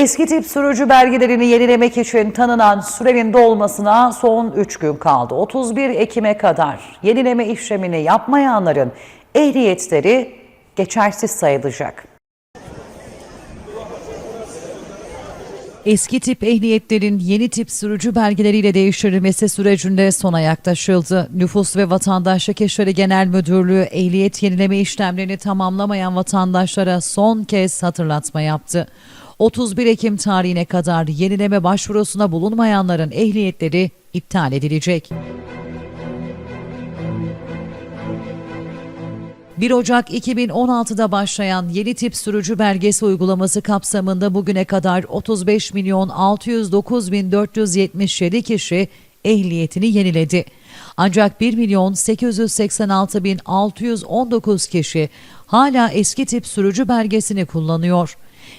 Eski tip sürücü belgelerini yenilemek için tanınan sürenin dolmasına son 3 gün kaldı. 31 Ekim'e kadar yenileme işlemini yapmayanların ehliyetleri geçersiz sayılacak. Eski tip ehliyetlerin yeni tip sürücü belgeleriyle değiştirilmesi sürecinde sona yaklaşıldı. Nüfus ve Vatandaşlık İşleri Genel Müdürlüğü ehliyet yenileme işlemlerini tamamlamayan vatandaşlara son kez hatırlatma yaptı. 31 Ekim tarihine kadar yenileme başvurusuna bulunmayanların ehliyetleri iptal edilecek. 1 Ocak 2016'da başlayan yeni tip sürücü belgesi uygulaması kapsamında bugüne kadar 35 milyon 609 bin 477 kişi ehliyetini yeniledi. Ancak 1 milyon 886 bin 619 kişi hala eski tip sürücü belgesini kullanıyor.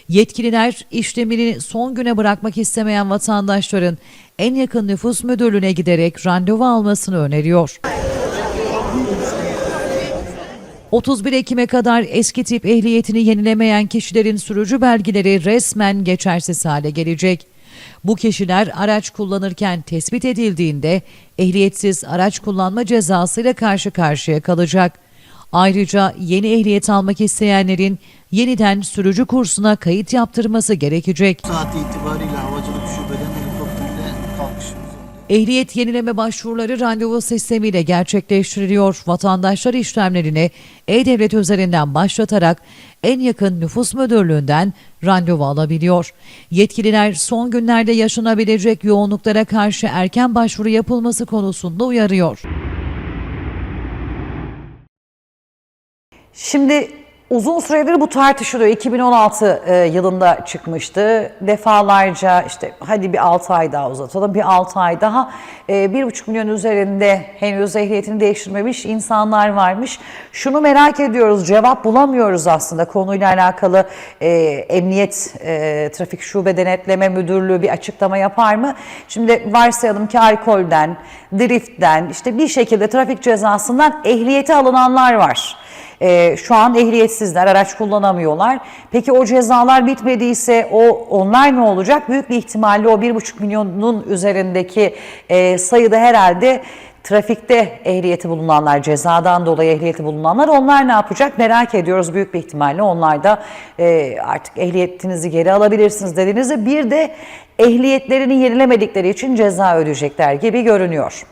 Yetkililer işlemini son güne bırakmak istemeyen vatandaşların en yakın nüfus müdürlüğüne giderek randevu almasını öneriyor. 31 Ekim'e kadar eski tip ehliyetini yenilemeyen kişilerin sürücü belgeleri resmen geçersiz hale gelecek. Bu kişiler araç kullanırken tespit edildiğinde ehliyetsiz araç kullanma cezasıyla karşı karşıya kalacak. Ayrıca yeni ehliyet almak isteyenlerin yeniden sürücü kursuna kayıt yaptırması gerekecek. saati itibariyle havacılık şubeden helikopterle kalkışımız oldu. Ehliyet yenileme başvuruları randevu sistemiyle gerçekleştiriliyor. Vatandaşlar işlemlerini E-Devlet üzerinden başlatarak en yakın nüfus müdürlüğünden randevu alabiliyor. Yetkililer son günlerde yaşanabilecek yoğunluklara karşı erken başvuru yapılması konusunda uyarıyor. Şimdi uzun süredir bu tartışılıyor. 2016 e, yılında çıkmıştı. Defalarca işte hadi bir 6 ay daha uzatalım, bir 6 ay daha. E, 1,5 milyon üzerinde henüz ehliyetini değiştirmemiş insanlar varmış. Şunu merak ediyoruz, cevap bulamıyoruz aslında konuyla alakalı. E, Emniyet e, Trafik Şube Denetleme Müdürlüğü bir açıklama yapar mı? Şimdi varsayalım ki alkolden, driftten, işte bir şekilde trafik cezasından ehliyeti alınanlar var. Ee, şu an ehliyetsizler, araç kullanamıyorlar. Peki o cezalar bitmediyse o onlar ne olacak? Büyük bir ihtimalle o 1,5 milyonun üzerindeki e, sayıda herhalde trafikte ehliyeti bulunanlar, cezadan dolayı ehliyeti bulunanlar onlar ne yapacak merak ediyoruz. Büyük bir ihtimalle onlar da e, artık ehliyetinizi geri alabilirsiniz dediğinizde bir de ehliyetlerini yenilemedikleri için ceza ödeyecekler gibi görünüyor.